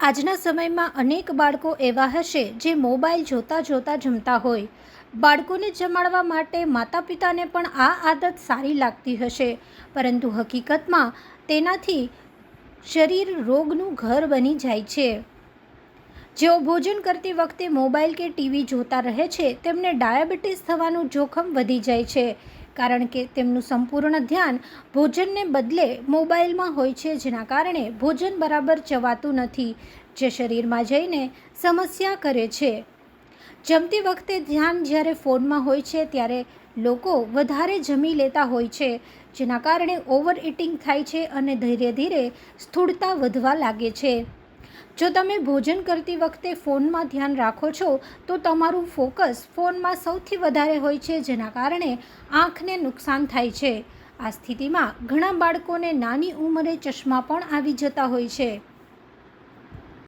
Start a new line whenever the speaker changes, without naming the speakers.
આજના સમયમાં અનેક બાળકો એવા હશે જે મોબાઈલ જોતાં જોતાં જમતા હોય. બાળકોને જમાડવા માટે માતા પિતાને પણ આ આદત સારી લાગતી હશે. પરંતુ હકીકતમાં તેનાથી શરીર રોગનું ઘર બની જાય છે. જેઓ ભોજન કરતી વખતે મોબાઈલ કે ટીવી જોતા રહે છે, તેમને ડાયાબિટીસ થવાનું જોખમ વધી જાય છે. કારણ કે તેમનું સંપૂર્ણ ધ્યાન ભોજનને બદલે મોબાઈલમાં હોય છે, જેના કારણે ભોજન બરાબર ચવાતું નથી, જે શરીરમાં જઈને સમસ્યા કરે છે. જમતી વખતે ધ્યાન જ્યારે ફોનમાં હોય છે, ત્યારે લોકો વધારે જમી લેતા હોય છે, જેના કારણે ઓવર ઇટિંગ થાય છે અને ધીરે ધીરે સ્થૂળતા વધવા લાગે છે. જો તમે ભોજન કરતી વખતે ફોનમાં ધ્યાન રાખો છો, તો તમારું ફોકસ ફોનમાં સૌથી વધારે હોય છે, જેના કારણે આંખને નુકસાન થાય છે. આ સ્થિતિમાં ઘણા બાળકોને નાની ઉંમરે ચશ્મા પણ આવી જતા હોય છે.